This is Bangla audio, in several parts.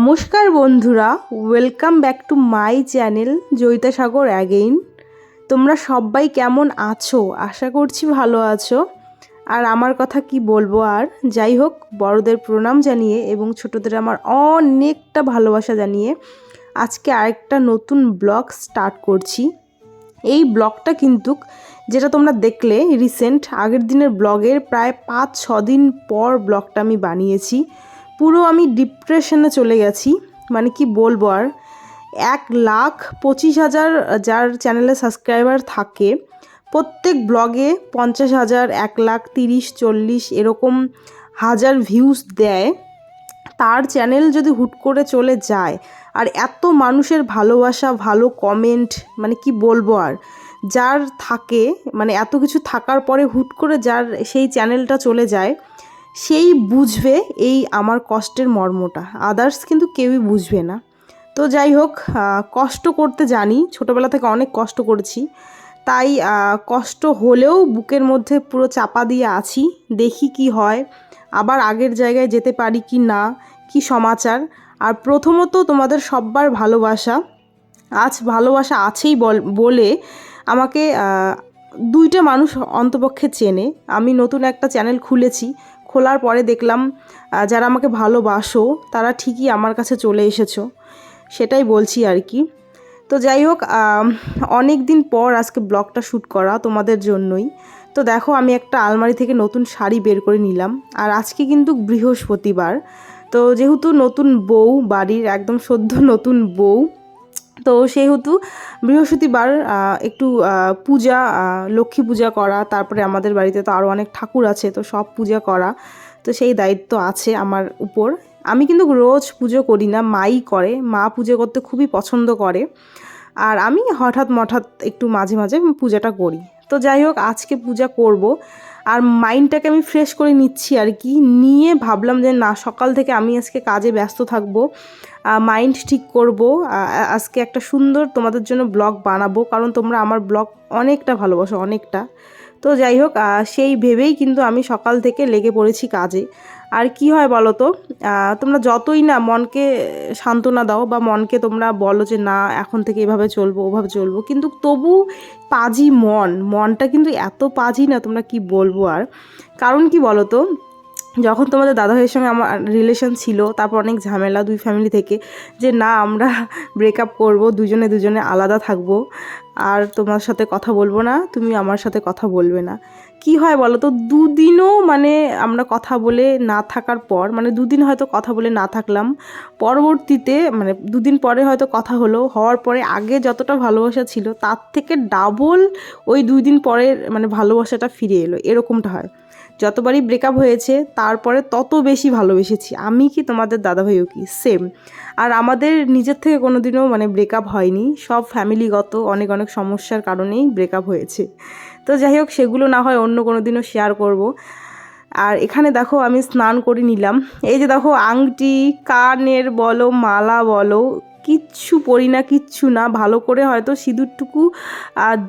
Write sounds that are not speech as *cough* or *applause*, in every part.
নমস্কার বন্ধুরা welcome back to my channel Joyita Sagar again তোমরা সবাই কেমন আছো? আশা করছি ভালো আছো। আর আমার কথা কি বলব আর? যাই হোক, বড়দের প্রণাম জানিয়ে এবং ছোটদের আমার অনেকটা ভালোবাসা জানিয়ে আজকে আরেকটা নতুন ব্লগ স্টার্ট করছি। এই ব্লগটা কিন্তু, যেটা তোমরা দেখলে রিসেন্ট আগের দিনের ব্লগের প্রায় পাঁচ ছ দিন পর ব্লগটা আমি বানিয়েছি। পুরো আমি ডিপ্রেশনে চলে গেছি। মানে কি বলব আর? এক লাখ পঁচিশ হাজার যার চ্যানেলে সাবস্ক্রাইবার থাকে, প্রত্যেক ব্লগে পঞ্চাশ হাজার, এক লাখ তিরিশ, চল্লিশ এরকম হাজার ভিউজ দেয়। তার চ্যানেল যদি হুট করে চলে যায়, আর এত মানুষের ভালোবাসা, ভালো কমেন্ট মানে কি বলব আর? যার থাকে মানে এত কিছু থাকার পরে হুট করে যার সেই চ্যানেলটা চলে যায় সেই বুঝবে এই আমার কষ্টের মর্মটা। আদার্স কিন্তু কেউই বুঝবে না। তো যাই হোক কষ্ট করতে জানি, ছোটোবেলা থেকে অনেক কষ্ট করেছি। তাই কষ্ট হলেও বুকের মধ্যে পুরো চাপা দিয়ে আছি, দেখি কি হয়, আবার আগের জায়গায় যেতে পারি কি না, কি সমাচার। আর প্রথমত তোমাদের সব্বার ভালোবাসা, আজ ভালোবাসা আছেই বল- আমাকে দুইটা মানুষ অন্তপক্ষে চেনে। আমি নতুন একটা চ্যানেল খুলেছি খোলার পরে দেখলাম যারা আমাকে ভালোবাসো, তারা ঠিকই আমার কাছে চলে এসেছ। সেটাই বলছি আর কি। তো যাই হোক অনেক দিন পর আজকে ব্লগটা শ্যুট করা তোমাদের জন্যই। তো দেখো, আমি একটা আলমারি থেকে নতুন শাড়ি বের করে নিলাম। আর আজকে কিন্তু বৃহস্পতিবার। তো যেহেতু নতুন বউ, বাড়ির একদম সদ্য নতুন বউ তো সেহেতু বৃহস্পতিবার একটু পূজা লক্ষ্মী পূজা করা, তারপরে আমাদের বাড়িতে তো আরও অনেক ঠাকুর আছে, তো সব পূজা করা, তো সেই দায়িত্ব আছে আমার উপর। আমি কিন্তু রোজ পুজো করি না, মাই করে, মা পুজো করতে খুবই পছন্দ করে, আর আমি হঠাৎ মঠাৎ একটু মাঝে মাঝে পূজাটা করি। তো যাই হোক, আজকে পূজা করব। আর মাইন্ডটাকে আমি ফ্রেশ করে নিচ্ছি আর কি। নিয়ে ভাবলাম যে না, সকাল থেকে আমি আজকে কাজে ব্যস্ত থাকব মাইন্ড ঠিক করব আজকে একটা সুন্দর তোমাদের জন্য ব্লগ বানাবো, কারণ তোমরা আমার ব্লগ অনেকটা ভালোবাসো, অনেকটা। তো যাই হোক সেই ভেবেই কিন্তু আমি সকাল থেকে লেগে পড়েছি কাজে। আর কি হয় বলো তো? তোমরা যতই না মনকে সান্ত্বনা দাও বা মনকে তোমরা বলো যে না, এখন থেকে এভাবে চলবো, ওভাবে চলবো, কিন্তু তবু পাজি মন, মনটা কিন্তু এত পাজি না তোমরা কি বলব আর? কারণ কি বলো তো? যখন তোমাদের দাদাভাইয়ের সঙ্গে আমার রিলেশন ছিল, তারপর অনেক ঝামেলা দুই ফ্যামিলি থেকে, যে না, আমরা ব্রেকআপ করব, দুজনে দুজনে আলাদা থাকব, আর তোমার সাথে কথা বলব না, তুমি আমার সাথে কথা বলবে না। কি হয় বলো তো? দুদিনও মানে আমরা কথা বলে না থাকার পর মানে দুদিন হয়তো কথা বলে না থাকলাম, পরবর্তীতে মানে দুদিন পরে হয়তো কথা হলো, হওয়ার পরে আগে যতটা ভালোবাসা ছিল তার থেকে ডাবল ওই দুই দিন পরের মানে ভালোবাসাটা ফিরে এলো, এরকমটা হয়। যতবারই ব্রেকআপ হয়েছে, তারপরে তত বেশি ভালোবেসেছি। আমি কি তোমাদের দাদাভাইও কি? সেম আর আমাদের নিজের থেকে কোনোদিনও মানে ব্রেকআপ হয়নি। সব ফ্যামিলিগত অনেক অনেক সমস্যার কারণেই ব্রেকআপ হয়েছে। তো যাই হোক, সেগুলো না হয় অন্য কোনো দিনও শেয়ার করব। আর এখানে দেখো, আমি স্নান করে নিলাম। এই যে দেখো, আংটি, কানের বলো, মালা বলো, কিচ্ছু পরি না, কিচ্ছু না। ভালো করে হয়তো সিঁদুরটুকু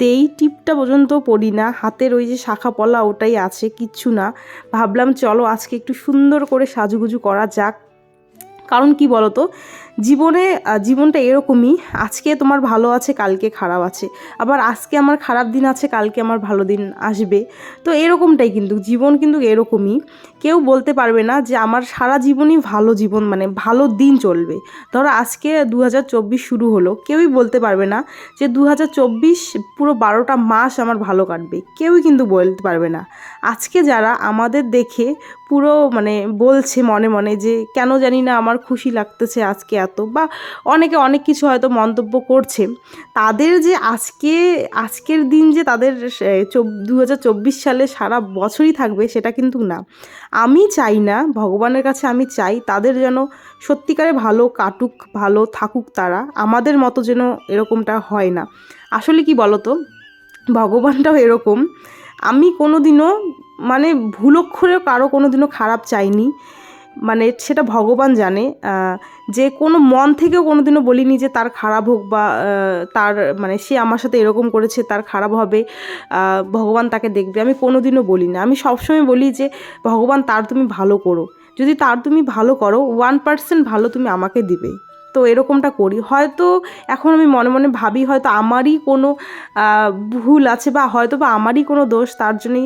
দেই, টিপটা পর্যন্ত পরি না। হাতের ওই যে শাখা পলা, ওটাই আছে, কিচ্ছু না। ভাবলাম, চলো আজকে একটু সুন্দর করে সাজুগুজু করা যাক। কারণ কি বলতো জীবনে জীবনটা এরকমই। আজকে তোমার ভালো আছে, কালকে খারাপ আছে। আবার আজকে আমার খারাপ দিন আছে, কালকে আমার ভালো দিন আসবে। তো এরকমটাই কিন্তু, জীবন কিন্তু এরকমই। কেউ বলতে পারবে না যে আমার সারা জীবনই ভালো জীবন মানে ভালো দিন চলবে। ধরো আজকে দু হাজার চব্বিশ শুরু হলো, কেউই বলতে পারবে না যে দু হাজার চব্বিশ পুরো বারোটা মাস আমার ভালো কাটবে। কেউই কিন্তু বলতে পারবে না। আজকে যারা আমাদের দেখে পুরো মানে বলছে মনে মনে যে কেন জানি না আমার খুশি লাগতেছে আজকে এত বা অনেকে অনেক কিছু হয়তো মন্তব্য করছে। তাদের যে আজকে, আজকের দিন যে তাদের দু হাজার চব্বিশ সালে সারা বছরই থাকবে সেটা কিন্তু না। আমি চাই না, ভগবানের কাছে আমি চাই তাদের যেন সত্যিকারে ভালো কাটুক, ভালো থাকুক তারা। আমাদের মতো যেন এরকমটা হয় না। আসলে কি বলতো? ভগবানটাও এরকম। আমি কোনো দিনও মানে ভুলক্ষরেও কারও কোনো দিনও খারাপ চাইনি। মানে সেটা ভগবান জানে যে কোনো মন থেকেও কোনো দিনও বলিনি যে তার খারাপ হোক বা তার মানে সে আমার সাথে এরকম করেছে, তার খারাপ হবে ভগবান তাকে দেখবে। আমি কোনো দিনও বলি না আমি সবসময় বলি যে, ভগবান তার তুমি ভালো করো। যদি তার তুমি ভালো করো ওয়ান পার্সেন্ট ভালো তুমি আমাকে দিবে। তো এরকমটা করি। হয়তো এখন আমি মনে মনে ভাবি হয়তো আমারই কোনো ভুল আছে বা হয়তো বা আমারই কোনো দোষ, তার জন্যই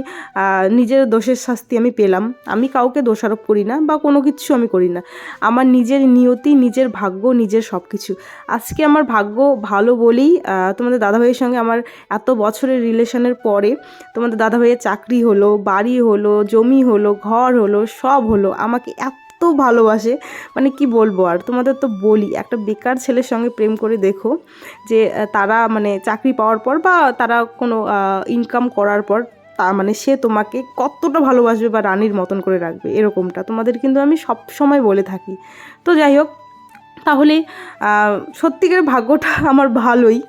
নিজের দোষের শাস্তি আমি পেলাম। আমি কাউকে দোষারোপ করি না বা কোনো কিছু আমি করি না। আমার নিজের নিয়তি, নিজের ভাগ্য, নিজের সব কিছু আজকে আমার ভাগ্য ভালো বলেই তোমাদের দাদাভাইয়ের সঙ্গে আমার এত বছরের রিলেশনের পরে তোমাদের দাদাভাইয়ের চাকরি হলো, বাড়ি হলো, জমি হলো, ঘর হলো, সব হলো। আমাকে এত ভালোবাসে। মানে কি বলব আর, তোমাদের তো বলি, একটা বেকার ছেলের সঙ্গে প্রেম করে দেখো যে তারা মানে চাকরি পাওয়ার পর বা তারা কোনো ইনকাম করার পর তা মানে সে তোমাকে কতটা ভালোবাসবে বা রানীর মতন করে রাখবে, এরকমটা। তোমাদের কিন্তু আমি সব সময় বলে থাকি। তো যাই হোক তাহলে সত্যিকার ভাগ্যটা *laughs* আমার ভালোই।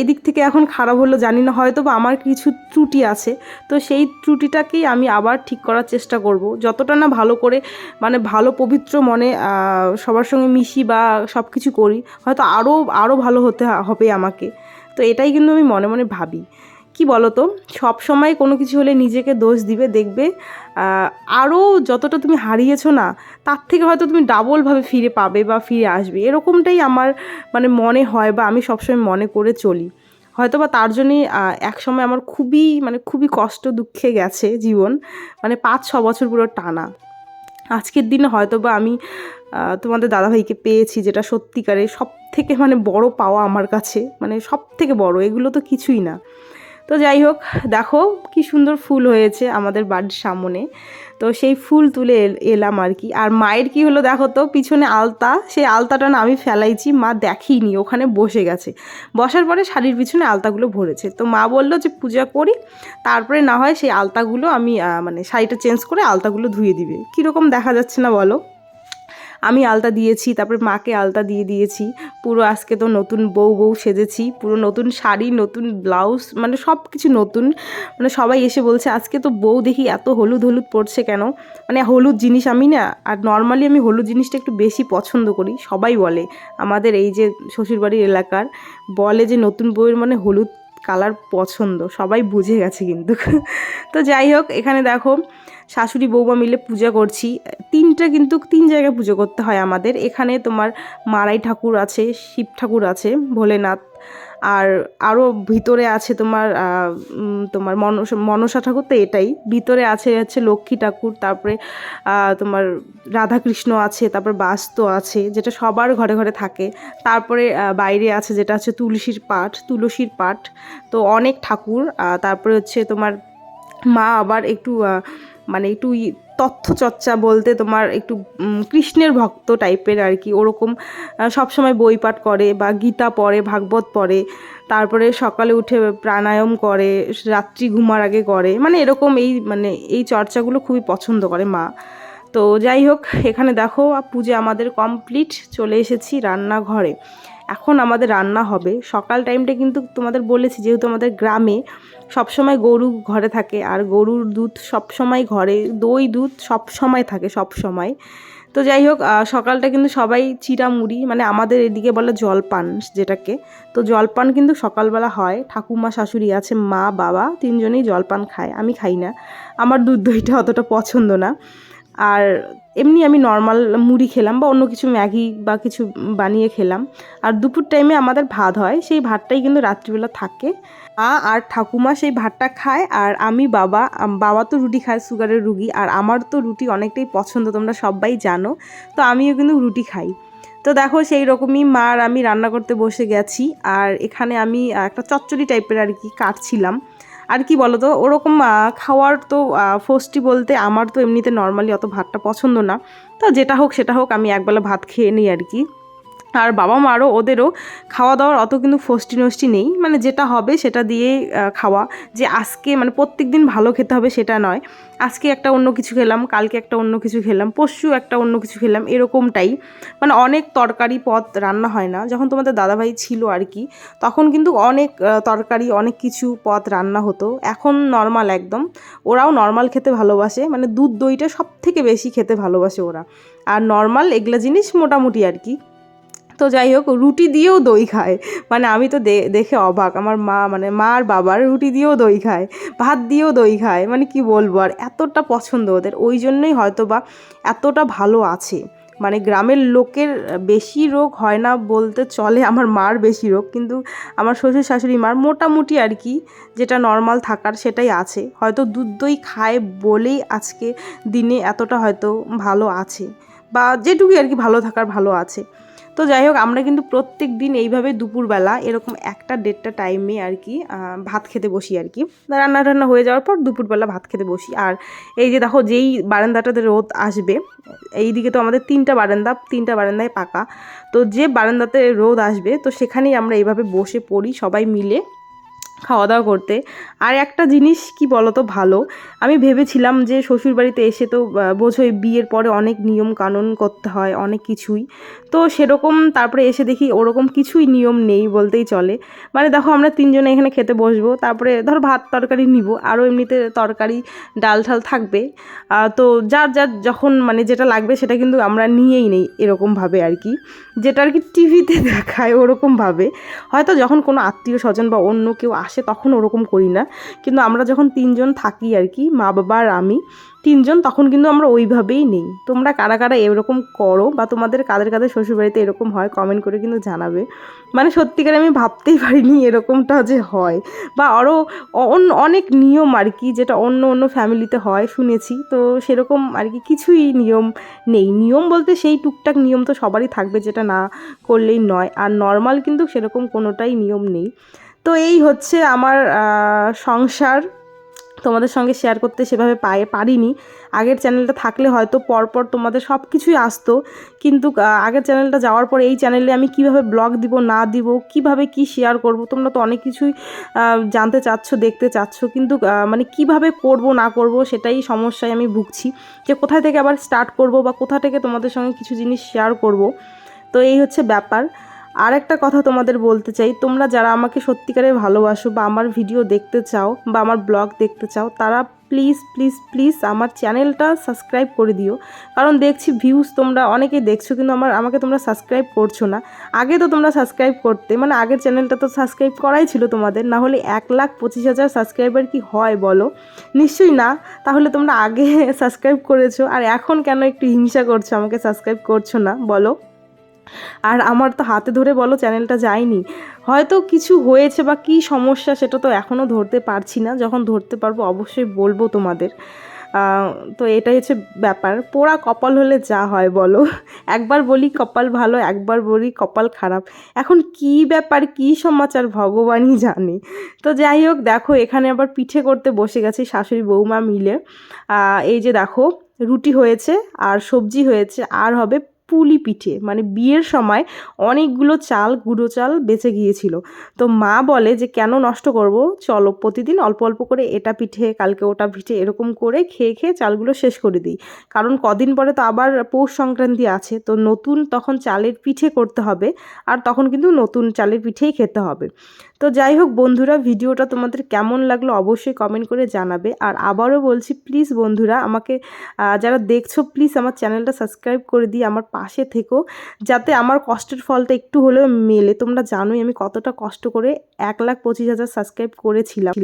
এদিক থেকে এখন খারাপ হলো জানি না হয়তো বা আমার কিছু ত্রুটি আছে। তো সেই ত্রুটিটাকেই আমি আবার ঠিক করার চেষ্টা করব। যতটা না ভালো করে মানে ভালো পবিত্র মনে সবার সঙ্গে মিশি বা সব কিছু করি, হয়তো আরও আরও ভালো হতে হবে আমাকে। তো এটাই কিন্তু আমি মনে মনে ভাবি। কি বলো তো সব সময় কোনো কিছু হলে নিজেকে দোষ দিবে দেখবে। আরও যতটা তুমি হারিয়েছো না তার থেকে হয়তো তুমি ডাবলভাবে ফিরে পাবে বা ফিরে আসবে। এরকমটাই আমার মানে মনে হয় বা আমি সবসময় মনে করে চলি। হয়তো বা তার জন্যই আহ, এক সময় আমার খুবই মানে খুবই কষ্ট দুঃখে গেছে জীবন। মানে পাঁচ ছ বছর পুরো টানা। আজকের দিনে হয়তো বা আমি তোমাদের দাদাভাইকে পেয়েছি যেটা সত্যিকারে সব থেকে মানে বড় পাওয়া আমার কাছে। মানে সব থেকে বড় এগুলো তো কিছুই না। তো যাই হোক, দেখো কি সুন্দর ফুল হয়েছে আমাদের বাড়ির সামনে। তো সেই ফুল তুলে এল- এলাম আর কি। আর মায়ের কি হলো দেখো তো, পিছনে আলতা, সেই আলতাটা না আমি ফেলাইছি, মা দেখিনি ওখানে বসে গেছে। বসার পরে শাড়ির পিছনে আলতাগুলো ভরেছে। তো মা বলল যে পূজা করি, তারপরে না হয় সেই আলতাগুলো আমি মানে শাড়িটা চেঞ্জ করে আলতাগুলো ধুয়ে দিবে। কীরকম দেখা যাচ্ছে না বলো? আমি আলতা দিয়েছি, তারপরে মাকে আলতা দিয়ে দিয়েছি। পুরো আজকে তো নতুন বউ বউ সেজেছি, পুরো নতুন শাড়ি, নতুন ব্লাউজ মানে সব কিছু নতুন। মানে সবাই এসে বলছে, আজকে তো বউ দেখি এত হলুদ হলুদ পড়ছে কেন? মানে হলুদ জিনিস আমি না, আর নর্মালি আমি হলুদ জিনিসটা একটু বেশি পছন্দ করি, সবাই বলে। আমাদের এই যে শ্বশুরবাড়ির এলাকার, বলে যে নতুন বউয়ের মানে হলুদ কালার পছন্দ, সবাই বুঝে গেছে কিন্তু। তো যাই হোক, এখানে দেখো, শাশুড়ি বৌমা মিলে পূজা করছি। তিনটা কিন্তু তিন জায়গায় পুজো করতে হয় আমাদের। এখানে তোমার মারাই ঠাকুর আছে, শিব ঠাকুর আছে, ভোলেনাথ আর আরও ভিতরে আছে তোমার তোমার মনসা মনসা ঠাকুর তো এটাই। ভিতরে আছে হচ্ছে লক্ষ্মী ঠাকুর, তারপরে তোমার রাধাকৃষ্ণ আছে, তারপর বাস্ত আছে, যেটা সবার ঘরে ঘরে থাকে। তারপরে বাইরে আছে যেটা হচ্ছে তুলসীর পাঠ তুলসীর পাঠ তো অনেক ঠাকুর তারপরে হচ্ছে তোমার মা আবার একটু মানে একটু তথ্য চর্চা বলতে তোমার একটু কৃষ্ণের ভক্ত টাইপের আর কি। ওরকম সবসময় বই পাঠ করে বা গীতা পড়ে, ভাগবত পড়ে, তারপরে সকালে উঠে প্রাণায়াম করে, রাত্রি ঘুমার আগে করে। মানে এরকম এই মানে এই চর্চাগুলো খুবই পছন্দ করে মা। তো যাই হোক, এখানে দেখো পুজো আমাদের কমপ্লিট, চলে এসেছি রান্নাঘরে। এখন আমাদের রান্না হবে। সকাল টাইমটা কিন্তু তোমাদের বলেছি, যেহেতু আমাদের গ্রামে সবসময় গরু ঘরে থাকে, আর গরুর দুধ সবসময় ঘরে, দই দুধ সব সময় থাকে সব সময় তো যাই হোক সকালটা কিন্তু সবাই চিরা মুড়ি মানে আমাদের এদিকে বলে জলপান যেটাকে। তো জলপান কিন্তু সকালবেলা হয়, ঠাকুমা, শাশুড়ি আছে, মা, বাবা, তিনজনেই জলপান খায়, আমি খাই না। আমার দুধ দইটা অতটা পছন্দ না। আর এমনি আমি নর্মাল মুড়ি খেলাম বা অন্য কিছু ম্যাগি বা কিছু বানিয়ে খেলাম। আর দুপুর টাইমে আমাদের ভাত হয়, সেই ভাতটাই কিন্তু রাত্রিবেলা থাকে। মা আর ঠাকুমা সেই ভাতটা খায় আর আমি বাবা বাবা তো রুটি খায় সুগারের রুগী। আর আমার তো রুটি অনেকটাই পছন্দ, তোমরা সবাই জানো। তো আমিও কিন্তু রুটি খাই। তো দেখো সেই রকমই মা আর আমি রান্না করতে বসে গেছি। আর এখানে আমি একটা চচ্চড়ি টাইপের আর কি কাটছিলাম। আর কি বলো তো ওরকম খাওয়ার তো ফোস্টি বলতে আমার তো এমনিতে নর্মালি অত ভাতটা পছন্দ না। তো যেটা হোক, সেটা হোক, আমি একবেলা ভাত খেয়ে নিই আর কি। আর বাবা মারও ওদেরও খাওয়া দাওয়ার অত কিন্তু ফষ্টি নষ্টি নেই। মানে যেটা হবে সেটা আহ, খাওয়া। যে আজকে মানে প্রত্যেক দিন ভালো খেতে হবে সেটা নয়। আজকে একটা অন্য কিছু খেলাম কালকে একটা অন্য কিছু খেলাম পরশু একটা অন্য কিছু খেলাম এরকমটাই। মানে অনেক তরকারি পদ রান্না হয় না। যখন তোমাদের দাদাভাই ছিল আর কি তখন কিন্তু অনেক তরকারি অনেক কিছু পদ রান্না হতো। এখন নর্মাল একদম। ওরাও নর্মাল খেতে ভালোবাসে। মানে দুধ দইটা সব থেকে বেশি খেতে ভালোবাসে ওরা। আর নর্মাল এগুলো জিনিস মোটামুটি আর কি। তো যাই হোক, রুটি দিয়েও দই খায়। মানে আমি তো দেখে অবাক। আমার মা মানে মা আর বাবার রুটি দিয়েও দই খায়, ভাত দিয়েও দই খায়। মানে কি বলব আর, এতটা পছন্দ ওদের। ওই জন্যই হয়তো বা এতটা ভালো আছে। মানে গ্রামের লোকের বেশি রোগ হয় না বলতে চলে, আমার মার বেশি রোগ। কিন্তু আমার শ্বশুর শাশুড়ি মার মোটামুটি আর কি, যেটা নর্মাল থাকার সেটাই আছে। হয়তো দুধ দই খায় বলেই আজকে দিনে এতটা হয়তো ভালো আছে। বা যেটুকুই আর কি ভালো থাকার ভালো আছে। তো যাই হোক, আমরা কিন্তু প্রত্যেক দিন এইভাবে দুপুরবেলা এরকম একটা দেড়টা টাইমে আর কি ভাত খেতে বসি আর কি। রান্না টান্না হয়ে যাওয়ার পর দুপুরবেলা ভাত খেতে বসি। আর এই যে দেখো, যেই বারান্দাটাতে রোদ আসবে এই দিকে তো আমাদের তিনটা বারান্দা, তিনটা বারান্দায় পাকা। তো যে বারান্দাতে রোদ আসবে, তো সেখানেই আমরা এইভাবে বসে পড়ি সবাই মিলে। খাওয়া দাওয়া করতে। আর একটা জিনিস কি বলতো ভালো? আমি ভেবেছিলাম যে শ্বশুরবাড়িতে এসে তো বোঝোই বিয়ের পরে অনেক নিয়ম কানুন করতে হয়, অনেক কিছুই। তো সেরকম তারপরে এসে দেখি ওরকম কিছুই নিয়ম নেই বলতেই চলে। মানে দেখো আমরা তিনজনে এখানে খেতে বসবো, তারপরে ধর ভাত তরকারি নিব, আরও এমনিতে তরকারি, ডাল ঠাল থাকবে। তো যার যার যখন মানে যেটা লাগবে সেটা কিন্তু আমরা নিয়েই নেই এরকমভাবে আর কি। যেটা আর কি টিভিতে *laughs* দেখায় ওরকমভাবে। হয়তো যখন কোনো আত্মীয় স্বজন বা অন্য কেউ আসে তখন ওরকম করি না। কিন্তু আমরা যখন তিনজন থাকি আর কি, মা, বাবা আর আমি, তিনজন তখন কিন্তু আমরা ওইভাবেই নেই। তোমরা কারা কারা এরকম করো বা তোমাদের কাদের কাদের শ্বশুরবাড়িতে এরকম হয় কমেন্ট করে কিন্তু জানাবে। মানে সত্যিকার আমি ভাবতেই পারিনি এরকমটা যে হয়। বা আরও অন্য অনেক নিয়ম আর কি যেটা অন্য অন্য ফ্যামিলিতে হয়, শুনেছি। তো সেরকম আর কি কিছুই নিয়ম নেই। নিয়ম বলতে সেই টুকটাক নিয়ম তো সবারই থাকবে যেটা না করলেই নয়। আর নর্মাল কিন্তু সেরকম কোনোটাই নিয়ম নেই। তো এই হচ্ছে আমার সংসার। তোমাদের সঙ্গে শেয়ার করতে সেভাবে পায়ে পারিনি। আগের চ্যানেলটা থাকলে হয়তো পরপর তোমাদের সব কিছুই আসতো। কিন্তু আগের চ্যানেলটা যাওয়ার পর এই চ্যানেলে আমি কীভাবে ব্লগ দিব, না দিব, কীভাবে কি শেয়ার করব, তোমরা তো অনেক কিছুই জানতে চাচ্ছ, দেখতে চাচ্ছ। কিন্তু মানে কীভাবে করব, না করব, সেটাই সমস্যায় আমি ভুগছি যে কোথায় থেকে আবার স্টার্ট করব বা কোথা থেকে তোমাদের সঙ্গে কিছু জিনিস শেয়ার করব। তো এই হচ্ছে ব্যাপার। আর একটা কথা তোমাদের বলতে চাই, তোমরা যারা আমাকে সত্যিকারে ভালোবাসো বা আমার ভিডিও দেখতে চাও বা আমার ব্লগ দেখতে চাও, তারা প্লিজ প্লিজ প্লিজ আমার চ্যানেলটা সাবস্ক্রাইব করে দিও। কারণ দেখছি ভিউজ তোমরা অনেকেই দেখছ কিন্তু আমার, আমাকে তোমরা সাবস্ক্রাইব করছ না। আগে তো তোমরা সাবস্ক্রাইব করতে মানে আগের চ্যানেলটা তো সাবস্ক্রাইব করাই ছিল তোমাদের না হলে এক লাখ পঁচিশ হাজার সাবস্ক্রাইবার কি হয় বলো? নিশ্চয়ই না, তাহলে তোমরা আগে *laughs* সাবস্ক্রাইব করেছ, আর এখন কেন একটু হিংসা করছ, আমাকে সাবস্ক্রাইব করছ না, বলো? আর আমার তো হাতে ধরে বলো চ্যানেলটা যায়নি। হয়তো কিছু হয়েছে বা কী সমস্যা সেটা তো এখনও ধরতে পারছি না। যখন ধরতে পারব অবশ্যই বলব তোমাদের। তো এটাই হচ্ছে ব্যাপার। পোড়া কপাল হলে যা হয় বলো। একবার বলি কপাল ভালো, একবার বলি কপাল খারাপ। এখন কি ব্যাপার, কি সমাচার ভগবানই জানে। তো যাই হোক, দেখো এখানে আবার পিঠে করতে বসে গেছে শাশুড়ি বৌমা মিলে। এই যে দেখো, রুটি হয়েছে আর সবজি হয়েছে, আর হবে পুলি পিঠে মানে বিয়ের সময় অনেকগুলো চাল, গুঁড়ো চাল বেঁচে গিয়েছিল। তো মা বলে যে, কেন নষ্ট করব? চলো প্রতিদিন অল্প অল্প করে এটা পিঠে, কালকে ওটা পিঠে এরকম করে খেয়ে খেয়ে চালগুলো শেষ করে দিই। কারণ কদিন পরে তো আবার পৌষ সংক্রান্তি আছে, তো নতুন তখন চালের পিঠে করতে হবে আর তখন কিন্তু নতুন চালের পিঠেই খেতে হবে। তো যাই হোক বন্ধুরা, ভিডিওটা তোমাদের কেমন লাগল অবশ্যই কমেন্ট করে জানাবে। আর আবারও বলছি প্লিজ বন্ধুরা, আমাকে যারা দেখছ প্লিজ আমার চ্যানেলটা সাবস্ক্রাইব করে দিয়ে আমার পাশে থেকো, যাতে আমার কষ্টের ফলটা একটু হলেও মেলে। তোমরা জানোই আমি কতটা কষ্ট করে এক লাখ পঁচিশ হাজার সাবস্ক্রাইব করেছিলাম।